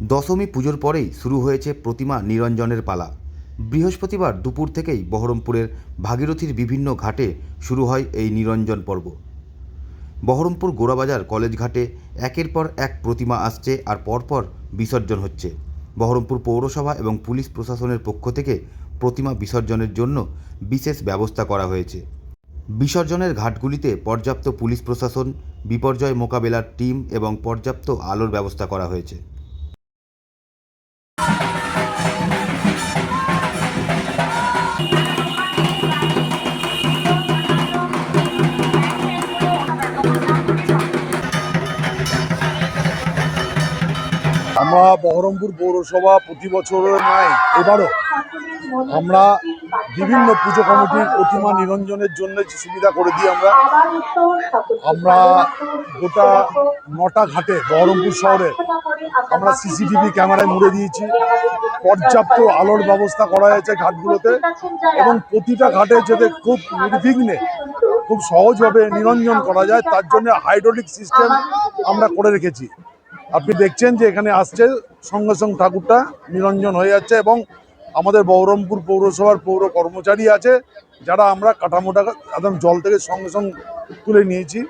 দশমী পুজোর পরেই শুরু হয়েছে প্রতিমা নিরঞ্জনের পালা। বৃহস্পতিবার দুপুর থেকেই বহরমপুরের ভাগীরথীর বিভিন্ন ঘাটে শুরু হয় এই নিরঞ্জন পর্ব। বহরমপুর গোড়াবাজার কলেজ ঘাটে একের পর এক প্রতিমা আসছে আর পরপর বিসর্জন হচ্ছে। বহরমপুর পৌরসভা এবং পুলিশ প্রশাসনের পক্ষ থেকে প্রতিমা বিসর্জনের জন্য বিশেষ ব্যবস্থা করা হয়েছে। বিসর্জনের ঘাটগুলিতে পর্যাপ্ত পুলিশ প্রশাসন, বিপর্যয় মোকাবেলার টিম এবং পর্যাপ্ত আলোর ব্যবস্থা করা হয়েছে। আমরা বহরমপুর পৌরসভা প্রতি বছরের নয় এবারও আমরা বিভিন্ন পুজো কমিটির প্রতিমা নিরঞ্জনের জন্য সুবিধা করে দিই আমরা আমরা গোটা নটা ঘাটে বহরমপুর শহরে আমরা সিসিটিভি ক্যামেরায় মুড়ে দিয়েছি। পর্যাপ্ত আলোর ব্যবস্থা করা হয়েছে ঘাটগুলোতে এবং প্রতিটা ঘাটে যাতে খুব নির্বিঘ্নে, খুব সহজভাবে নিরঞ্জন করা যায়, তার জন্য হাইড্রোলিক সিস্টেম আমরা করে রেখেছি। আপনি দেখছেন যে এখানে আসছে সঙ্গে সঙ্গে ঠাকুরটা নিরঞ্জন হয়ে যাচ্ছে এবং আমাদের বহরমপুর পৌরসভার পৌর কর্মচারী আছে, যারা আমরা কাঠামোটা একদম জল থেকে সঙ্গে সঙ্গে তুলে নিয়েছি।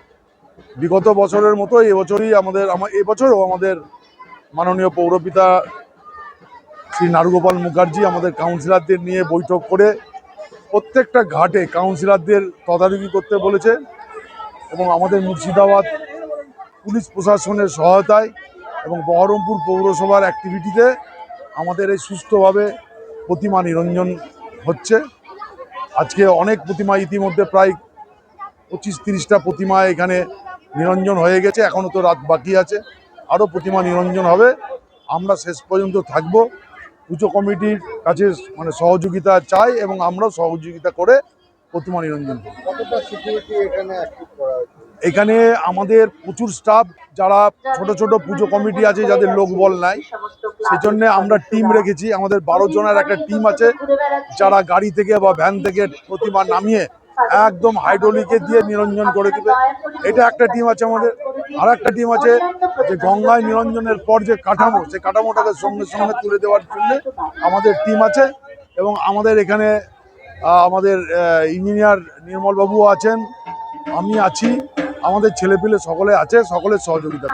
বিগত বছরের মতো এবছরই আমাদের আমার এবছরও আমাদের মাননীয় পৌরপিতা শ্রী নারুগোপাল মুখার্জি আমাদের কাউন্সিলরদের নিয়ে বৈঠক করে প্রত্যেকটা ঘাটে কাউন্সিলরদের তদারকি করতে বলেছে এবং আমাদের মুর্শিদাবাদ পুলিশ প্রশাসনের সহায়তায় এবং বহরমপুর পৌরসভার অ্যাক্টিভিটিতে আমাদের এই সুস্থভাবে প্রতিমা নিরঞ্জন হচ্ছে। আজকে অনেক প্রতিমা ইতিমধ্যে প্রায় পঁচিশ তিরিশটা প্রতিমা এখানে নিরঞ্জন হয়ে গেছে। এখনও তো রাত বাকি আছে। আরও প্রতিমা নিরঞ্জন হবে। আমরা শেষ পর্যন্ত থাকব। পুজো কমিটির কাছে মানে সহযোগিতা চাই এবং আমরাও সহযোগিতা করে প্রতিমা নিরঞ্জন করব। এখানে আমাদের প্রচুর স্টাফ যারা ছোট ছোট পুজো কমিটি আছে, যাদের লোক বল নাই সেই জন্য আমরা টিম রেখেছি। আমাদের বারো জনের একটা টিম আছে, যারা গাড়ি থেকে বা ভ্যান থেকে প্রতিমা নামিয়ে একদম হাইড্রোলিকে দিয়ে নিরঞ্জন করে দিবে। এটা একটা টিম আছে আমাদের। আর একটা টিম আছে যে গঙ্গায় নিরঞ্জনের পর যে কাঠামো, সেই কাঠামোটাকে সঙ্গে সঙ্গে তুলে দেওয়ার জন্য আমাদের টিম আছে এবং আমাদের এখানে আমাদের ইঞ্জিনিয়ার নির্মলবাবু আছেন। আমি আছি। আমাদের ছেলেপিলে সকলে আছে সকলের সহযোগিতা